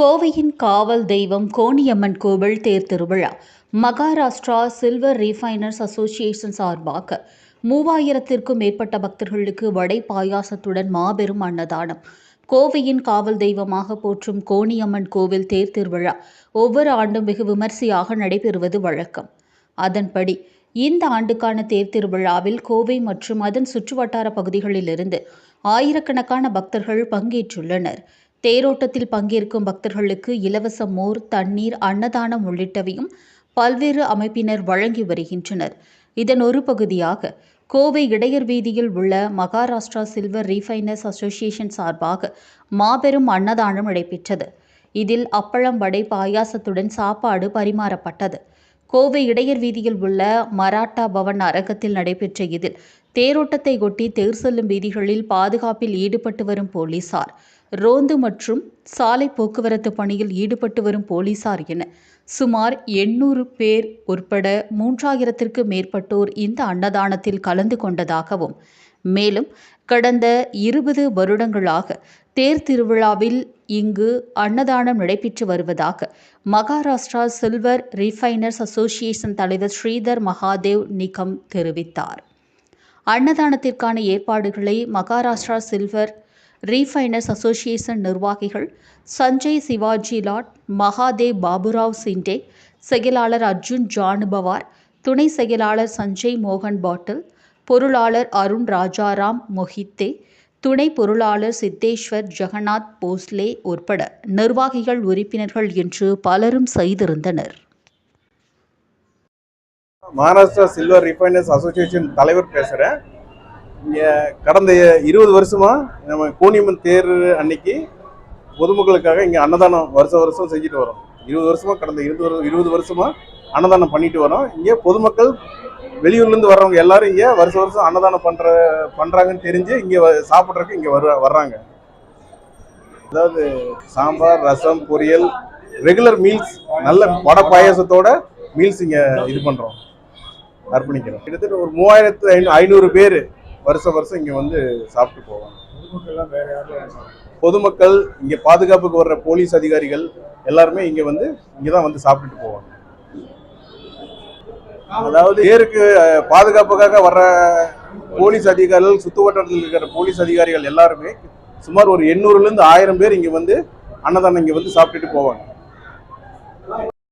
கோவையின் காவல் தெய்வம் கோணியம்மன் கோவில் தேர் திருவிழா மகாராஷ்டிரா சில்வர் ரீஃபைனர்ஸ் அசோசியேஷன் சார்பாக மூவாயிரத்திற்கும் மேற்பட்ட பக்தர்களுக்கு வடை பாயாசத்துடன் மாபெரும் அன்னதானம். கோவையின் காவல் தெய்வமாக போற்றும் கோணியம்மன் கோவில் தேர் திருவிழா ஒவ்வொரு ஆண்டும் வெகு விமரிசையாக நடைபெறுவது வழக்கம். அதன்படி இந்த ஆண்டுக்கான தேர் திருவிழாவில் கோவை மற்றும் அதன் சுற்றுவட்டார பகுதிகளிலிருந்து ஆயிரக்கணக்கான பக்தர்கள் பங்கேற்றுள்ளனர். தேரோட்டத்தில் பங்கேற்கும் பக்தர்களுக்கு இலவச மோர் தண்ணீர் அன்னதானம் உள்ளிட்டவையும் பல்வேறு அமைப்பினர் வழங்கி வருகின்றனர். இதன் ஒரு பகுதியாக கோவை இடையர் வீதியில் உள்ள மகாராஷ்டிரா சில்வர் ரீஃபைனர்ஸ் அசோசியேஷன் சார்பாக மாபெரும் அன்னதானம் நடைபெற்றது. இதில் அப்பளம் வடை பாயாசத்துடன் சாப்பாடு பரிமாறப்பட்டது. கோவை இடையர் வீதியில் உள்ள மராட்டா பவன் அரங்கத்தில் நடைபெற்ற இதில் தேரோட்டத்தை ஒட்டி தேர் செல்லும் வீதிகளில் பாதுகாப்பில் ஈடுபட்டு வரும் போலீசார் ரோந்து மற்றும் சாலை போக்குவரத்து பணியில் ஈடுபட்டு வரும் போலீசார் என சுமார் எண்ணூறு பேர் உட்பட மூன்றாயிரத்திற்கு மேற்பட்டோர் இந்த அன்னதானத்தில் கலந்து கொண்டதாகவும் மேலும் கடந்த இருபது வருடங்களாக தேர் திருவிழாவில் இங்கு அன்னதானம் நடைபெற்று வருவதாக மகாராஷ்டிரா சில்வர் ரீஃபைனர்ஸ் அசோசியேஷன் தலைவர் ஸ்ரீதர் மகாதேவ் நிகம் தெரிவித்தார். அன்னதானத்திற்கான ஏற்பாடுகளை மகாராஷ்டிரா சில்வர் ரீஃபைனர்ஸ் அசோசியேஷன் நிர்வாகிகள் சஞ்சய் சிவாஜி லாட் மகாதேவ் பாபுராவ் சிண்டே செயலாளர் அர்ஜுன் ஜானுபவார் துணை செயலாளர் சஞ்சய் மோகன் பாட்டில் பொருளாளர் அருண் ராஜாராம் மொஹித்தே துணை பொருளாளர் சித்தேஸ்வர் ஜெகநாத் போஸ்லே உட்பட நிர்வாகிகள் உறுப்பினர்கள் என்று பலரும் செய்திருந்தனர். மகாராஷ்டிரா சில்வர் ரிஃபைனர்ஸ் அசோசியேஷன் தலைவர் பேசுகிறேன் கடந்த இருபது வருஷமா நம்ம கோணியம்மன் தேர் அன்னைக்கு பொதுமக்களுக்காக இங்கே அன்னதானம் வருஷம் வருஷம் செஞ்சுட்டு வரோம். இருபது வருஷமா கடந்த இருபது இருபது வருஷமா அன்னதானம் பண்ணிட்டு வரோம். இங்கே பொதுமக்கள் வெளியூர்லேருந்து வர்றவங்க எல்லாரும் இங்கே வருஷ வருஷம் அன்னதானம் பண்ணுற பண்ணுறாங்கன்னு தெரிஞ்சு இங்கே சாப்பிட்றதுக்கு இங்கே வர வர்றாங்க. அதாவது சாம்பார் ரசம் பொரியல் ரெகுலர் மீல்ஸ் நல்ல வடை பாயசத்தோட மீல்ஸ் இங்கே இது பண்ணுறோம் அர்ப்பணிக்கிறோம். கிட்டத்தட்ட ஒரு மூவாயிரத்து ஐநூ ஐநூறு பேர் வருஷம் வருஷம் இங்கே வந்து சாப்பிட்டு போவாங்க. பொதுமக்கள் இங்கே பாதுகாப்புக்கு வர்ற போலீஸ் அதிகாரிகள் எல்லாருமே இங்கே வந்து இங்கே தான் வந்து சாப்பிட்டுட்டு போவாங்க. அதாவது தேருக்கு அஹ், பாதுகாப்புக்காக வர்ற போலீஸ் அதிகாரிகள் சுத்து வட்டாரத்தில் இருக்கிற போலீஸ் அதிகாரிகள் எல்லாருமே சுமார் ஒரு எண்ணூறுலேருந்து ஆயிரம் பேர் இங்கே வந்து அன்னதானம் இங்கே வந்து சாப்பிட்டுட்டு போவாங்க.